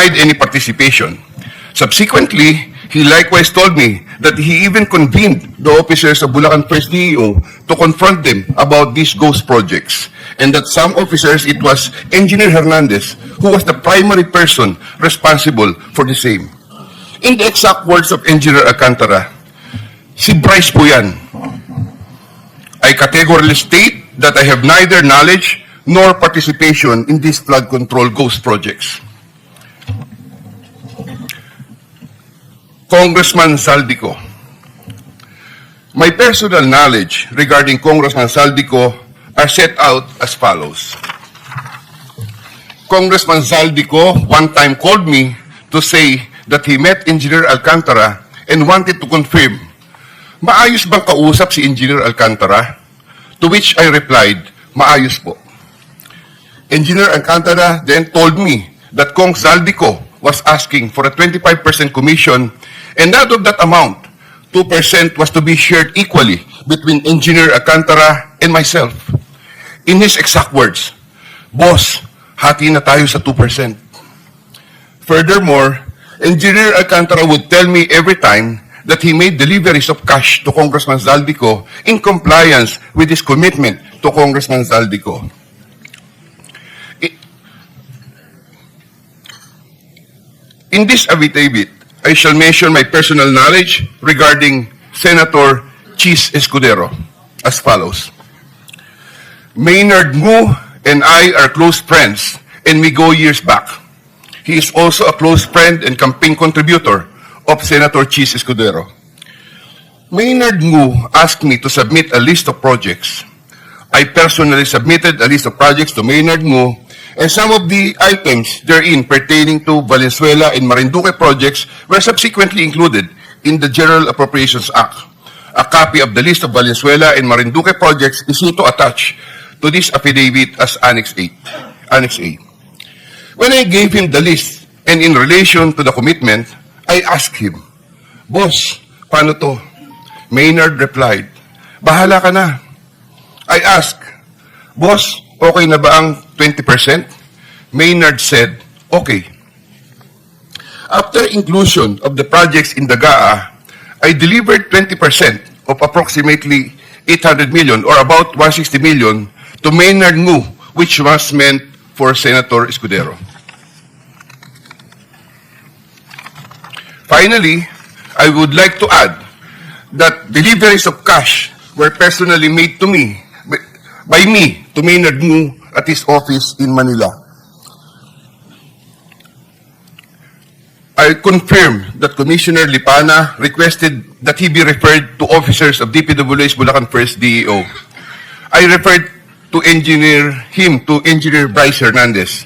denied any participation. Subsequently, he likewise told me that he even convened the officers of Bulacan First DEO to confront them about these ghost projects, and that some officers, it was Engineer Hernandez, who was the primary person responsible for the same. In the exact words of Engineer Alcantara, si Bryce po yan. I categorically state that I have neither knowledge nor participation in these flood control ghost projects. Congressman Saldico. My personal knowledge regarding Congressman Saldico are set out as follows. Congressman Saldico one time called me to say that he met Engineer Alcantara and wanted to confirm, maayos bang kausap si Engineer Alcantara? To which I replied, maayos po. Engineer Alcantara then told me that Kong Saldico was asking for a 25% commission and out of that amount, 2% was to be shared equally between Engineer Alcantara and myself. In his exact words, Boss, hati na tayo sa 2%. Furthermore, Engineer Alcantara would tell me every time that he made deliveries of cash to Congressman Zaldico in compliance with his commitment to Congressman Zaldico. In this affidavit, I shall mention my personal knowledge regarding Senator Chis Escudero as follows. Maynard Ngu and I are close friends and we go years back. He is also a close friend and campaign contributor of Senator Chis Escudero. Maynard Ngu asked me to submit a list of projects. I personally submitted a list of projects to Maynard Ngu and some of the items therein pertaining to Valenzuela and Marinduque projects were subsequently included in the General Appropriations Act. A copy of the list of Valenzuela and Marinduque projects is here to attach to this affidavit as Annex 8, Annex A. When I gave him the list and in relation to the commitment, I asked him, Boss, paano to? Maynard replied, Bahala ka na. I asked, Boss, okay na ba ang 20%? Maynard said, okay. After inclusion of the projects in the GAA, I delivered 20% of approximately 800 million or about 160 million to Maynard Ngu, which was meant for Senator Escudero. Finally, I would like to add that deliveries of cash were personally made to me, by me, to Maynard Ngu at his office in Manila. I confirm that Commissioner Lipana requested that he be referred to officers of DPWH Bulacan First DEO. I referred to engineer him to engineer Bryce Hernandez.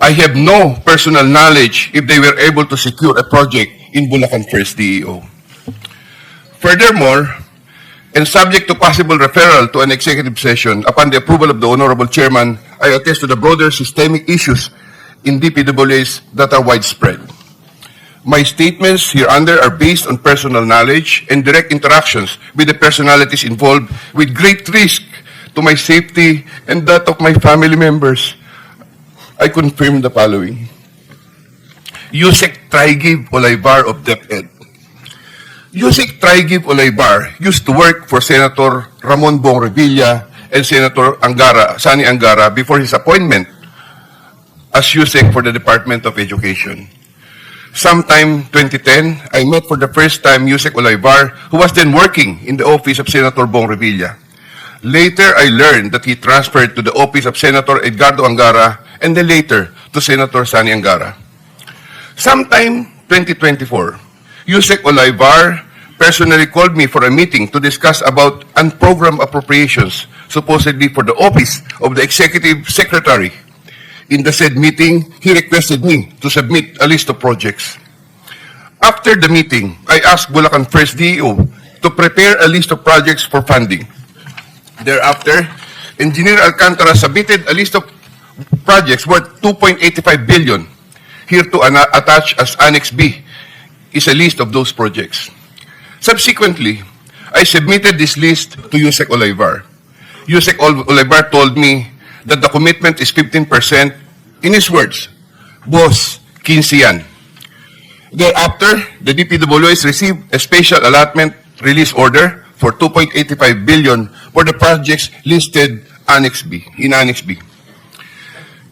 I have no personal knowledge if they were able to secure a project in Bulacan First DEO. Furthermore, and subject to possible referral to an executive session upon the approval of the Honorable Chairman, I attest to the broader systemic issues in DPWH that are widespread. My statements hereunder are based on personal knowledge and direct interactions with the personalities involved with great risk to my safety and that of my family members. I confirm the following. Yusek Trigib Olaybar of DepEd. Yusek Trigib Olaybar used to work for Senator Ramon Bong Revilla and Senator Angara, Sani Angara before his appointment as Yusek for the Department of Education. Sometime 2010, I met for the first time Yusek Olaybar, who was then working in the office of Senator Bong Revilla. Later, I learned that he transferred to the office of Senator Edgardo Angara and then later to Senator Sani Angara. Sometime 2024, Yusek Olaybar personally called me for a meeting to discuss about unprogrammed appropriations, supposedly for the office of the Executive Secretary. In the said meeting, he requested me to submit a list of projects. After the meeting, I asked Bulacan First DEO to prepare a list of projects for funding. Thereafter, Engineer Alcantara submitted a list of projects worth 2.85 billion. Here to attach as Annex B is a list of those projects. Subsequently, I submitted this list to Yusek Olayvar. Yusek Ol- Olayvar told me that the commitment is 15%. In his words, Boss, 15 yan. Thereafter, the DPWH received a special allotment release order for 2.85 billion for the projects listed Annex B, in Annex B.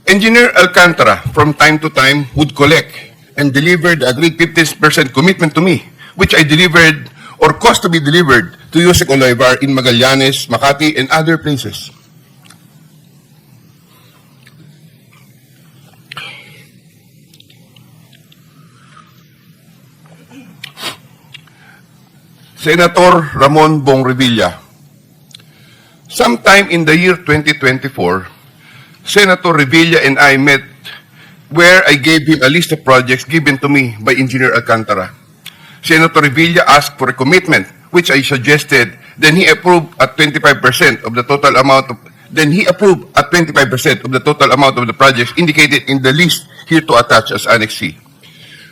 Engineer Alcantara, from time to time, would collect and deliver the agreed 50% commitment to me, which I delivered or caused to be delivered to Yusek Olivar in Magallanes, Makati, and other places. Senator Ramon Bong Revilla. Sometime in the year 2024, Senator Revilla and I met where I gave him a list of projects given to me by Engineer Alcantara. Senator Revilla asked for a commitment, which I suggested. Then he approved at 25% of the total amount of then he approved at 25% of the total amount of the projects indicated in the list here to attach as Annex C.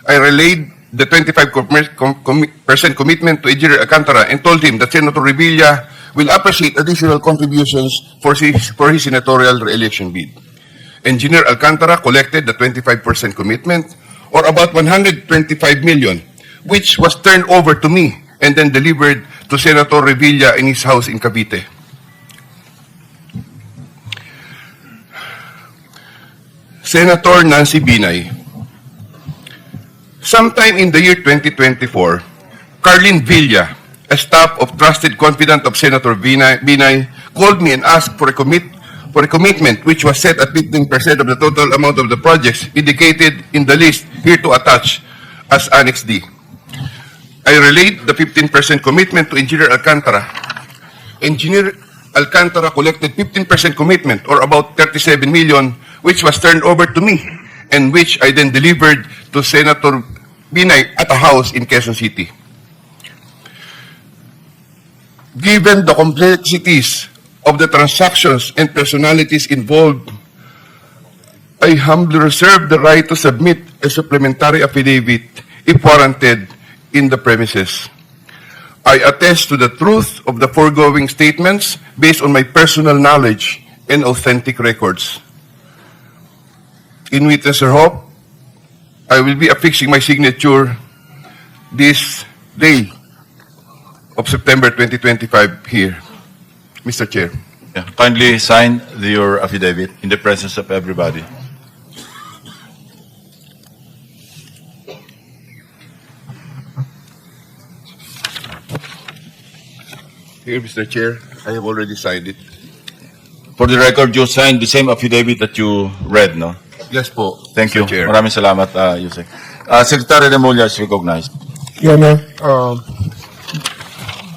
I relayed the 25% com- com- commitment to Engineer Alcantara and told him that Senator Revilla will appreciate additional contributions for his, for his senatorial re-election bid. Engineer Alcantara collected the 25% commitment, or about 125 million, which was turned over to me and then delivered to Senator Revilla in his house in Cavite. Senator Nancy Binay, Sometime in the year 2024, Carlin Villa, a staff of trusted confidant of Senator Binay, Binay, called me and asked for a commit for a commitment which was set at 15% of the total amount of the projects indicated in the list here to attach as Annex D. I relayed the 15% commitment to Engineer Alcantara. Engineer Alcantara collected 15% commitment or about 37 million which was turned over to me and which I then delivered to Senator Binay at a house in Quezon City. Given the complexities of the transactions and personalities involved, I humbly reserve the right to submit a supplementary affidavit if warranted in the premises. I attest to the truth of the foregoing statements based on my personal knowledge and authentic records. In witness or hope, I will be affixing my signature this day of September 2025 here. Mr. Chair. Yeah, Kindly sign the- your affidavit in the presence of everybody. Here, Mr. Chair, I have already signed it. For the record, you signed the same affidavit that you read, no? Yes po. Thank Mr. you. Chair. Maraming salamat, uh, Yusek. Uh, Secretary Remulla is recognized. Your Honor, um,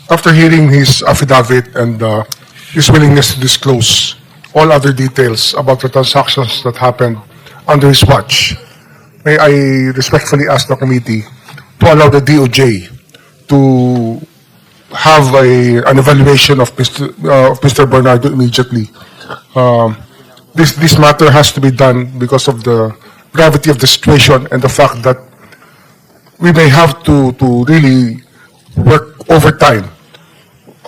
after hearing his affidavit and uh, his willingness to disclose all other details about the transactions that happened under his watch, may I respectfully ask the committee to allow the DOJ to have a, an evaluation of Mr. Uh, of Mr. Bernardo immediately. Um, this, this matter has to be done because of the gravity of the situation and the fact that we may have to, to really work overtime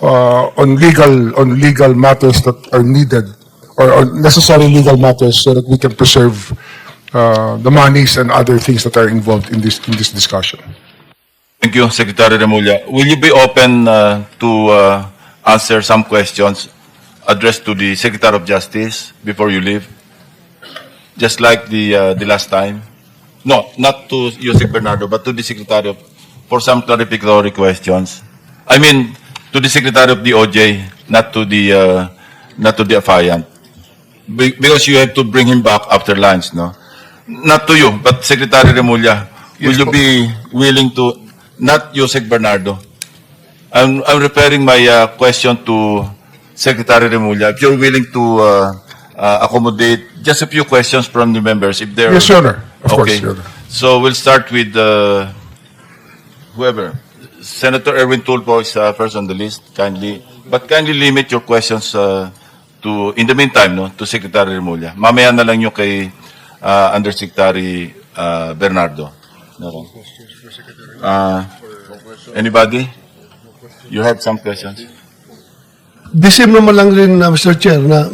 uh, on legal, on legal matters that are needed or, or necessary legal matters so that we can preserve uh, the monies and other things that are involved in this, in this discussion. Thank you, Secretary Remulla. Will you be open uh, to uh, answer some questions addressed to the Secretary of Justice before you leave? Just like the uh, the last time? No, not to Yusek Bernardo, but to the Secretary of, for some clarificatory questions. I mean, to the Secretary of the OJ, not to the uh, not to the affiant. Be- because you have to bring him back after lunch, no? Not to you, but Secretary Remulla, will Yes you po. be willing to, not Yusek Bernardo? I'm, I'm referring my uh, question to Secretary Remulla. If you're willing to uh, uh, accommodate just a few questions from the members, if they're... Yes, Your Honor. Of course, okay. Your Honor. So we'll start with uh, whoever. Senator Erwin Tulfo is uh, first on the list, kindly. But kindly limit your questions uh, to, in the meantime, no, to Secretary Remulla. Mamaya na lang yung kay uh, Undersecretary uh, Bernardo. No. Uh, anybody? You have some questions? The same naman lang rin, uh, Mr. Chair, na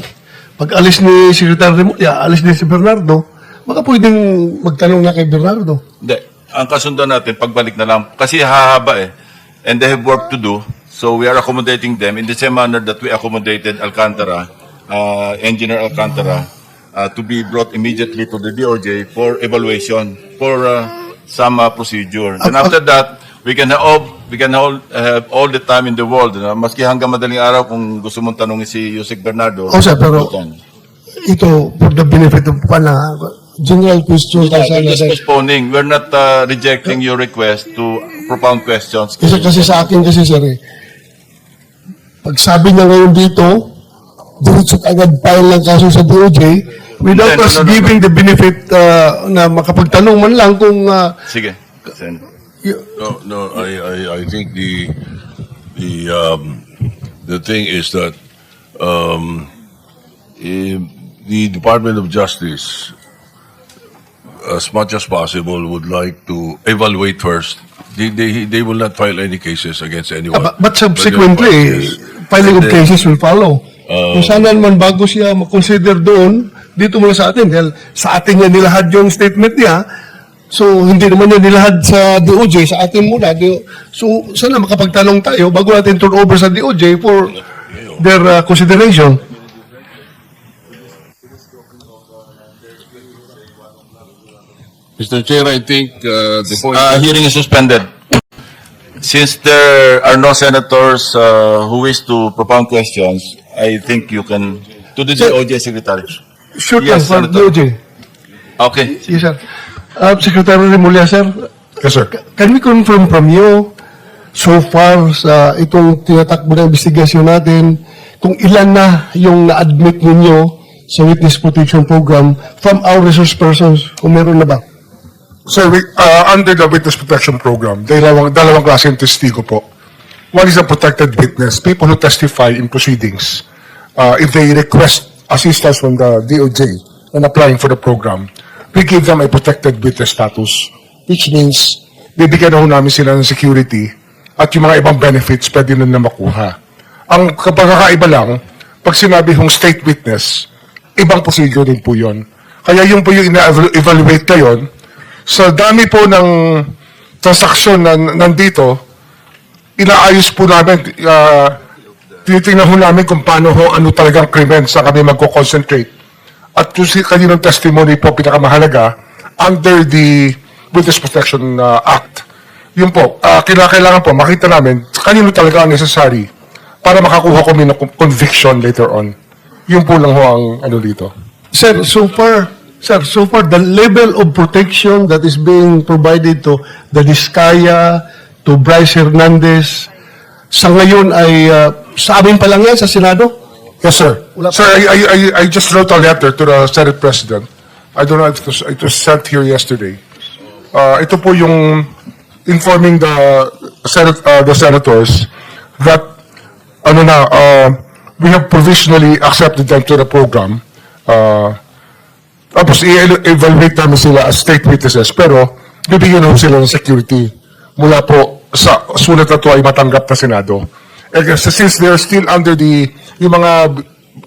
pag alis ni Secretary Remulla, alis din si Bernardo, baka pwedeng magtanong na kay Bernardo. Hindi. Ang kasundan natin, pagbalik na lang. Kasi hahaba eh. And they have work to do. So we are accommodating them in the same manner that we accommodated Alcantara, uh, Engineer Alcantara, uh, to be brought immediately to the DOJ for evaluation, for uh, some uh, procedure. And after that, we can have, we can all, have all the time in the world. Uh, maski hanggang madaling araw, kung gusto mong tanongin si Yusek Bernardo. Oh, sir, pero-. Ito, for the benefit of pana, general question Yeah, we're just postponing. We're not uh, rejecting your request to propound questions. Kasi, kasi sa akin kasi, sir, eh, pag sabi niya ngayon dito, diretso agad file ng kaso sa DOJ, without no, us no, no, giving the benefit uh, na makapagtanong man lang kung uh, Sige. No, no, I, I, I think the, the, um, the thing is that, um, eh, the Department of Justice, as much as possible, would like to evaluate first. They, they, they will not file any cases against anyone. but, but subsequently, filing of cases will follow. kung sana naman bago siya makonsider doon, dito muna sa atin. Dahil sa atin niya nilahad yung statement niya, so hindi naman niya nilahad sa DOJ, sa atin muna. So sana makapagtanong tayo bago natin turn over sa DOJ for their uh, consideration. Mr. Chair, I think, uh, the point. Uh, hearing is suspended. Since there are no senators uh, who wish to propound questions, I think you can, to the DOJ Secretary. Shoot Yes, lang Senator. DOJ. Okay. Yes, sir. Uh, Secretary Remulla, sir, Yes, sir. can we confirm from you, so far sa itong tinatakbo na investigasyon natin, kung ilan na yung na-admit ninyo sa Witness Protection Program from our resource persons, kung meron na ba? Sir, we, uh, under the Witness Protection Program, dalawang, dalawang klase ng testigo po. One is a protected witness, people who testify in proceedings. Uh, if they request assistance from the DOJ when applying for the program, we give them a protected witness status, which means bibigyan na ho namin sila ng security at yung mga ibang benefits pwede na na makuha. Ang kapagkakaiba lang, pag sinabi hong state witness, ibang procedure din po yun. Kaya yung po yung ina-evaluate ngayon, sa dami po ng transaksyon na nandito, inaayos po namin, uh, tinitingnan ho namin kung paano ho, ano talagang krimen sa kami magko-concentrate. At yung si kaninong testimony po pinakamahalaga, under the Witness Protection uh, Act, yun po, uh, kailangan po makita namin kanino talaga ang necessary para makakuha kami ng conviction later on. Yun po lang ho ang ano dito. Sir, so far, sir, so far, the level of protection that is being provided to the Diskaya, to Bryce Hernandez, sa ngayon ay uh, sa amin pa lang yan sa Senado? Yes, sir. Wala Sir, I, I, I, I just wrote a letter to the Senate President. I don't know if it was, it was sent here yesterday. Uh, ito po yung informing the Senate, uh, the senators that ano na, uh, we have provisionally accepted them to the program. Uh, tapos i-evaluate namin sila as state witnesses, pero bibigyan ho sila ng security mula po sa sulat na to ay matanggap na Senado. Kasi since they are still under the, yung mga,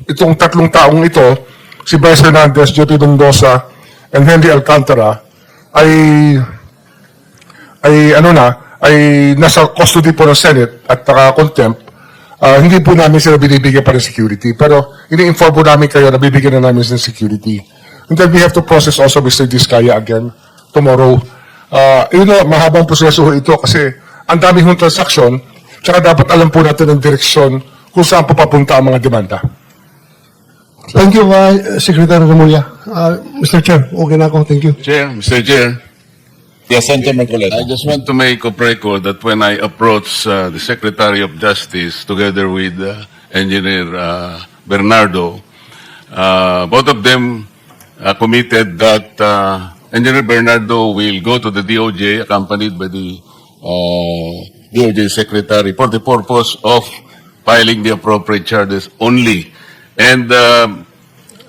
itong tatlong taong ito, si Bryce Hernandez, JP Mendoza, and Henry Alcantara, ay, ay ano na, ay nasa custody po ng Senate at naka-contempt, Ah, hindi po namin sila binibigyan pa ng security. Pero ini-inform po namin kayo na bibigyan na namin ng security. And then we have to process also Mr. Diskaya again tomorrow. Uh, yun na, mahabang proseso ho ito kasi ang dami hong transaksyon tsaka dapat alam po natin ang direksyon kung saan po papunta ang mga demanda. Thank you, uh, Secretary Remulla. Uh, Mr. Chair, okay na ako. Thank you. Chair, Mr. Chair, Yes, Senator Marcoleta. I just want to make a record that when I approached uh, the Secretary of Justice together with uh, Engineer uh, Bernardo, uh, both of them uh, committed that uh, Engineer Bernardo will go to the DOJ accompanied by the uh, DOJ Secretary for the purpose of filing the appropriate charges only. And um,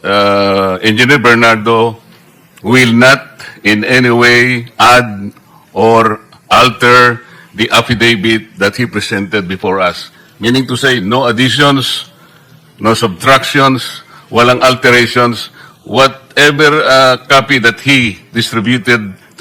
uh, Engineer Bernardo will not in any way add or alter the affidavit that he presented before us. Meaning to say, no additions, no subtractions, walang alterations. What ever uh, copy that he distributed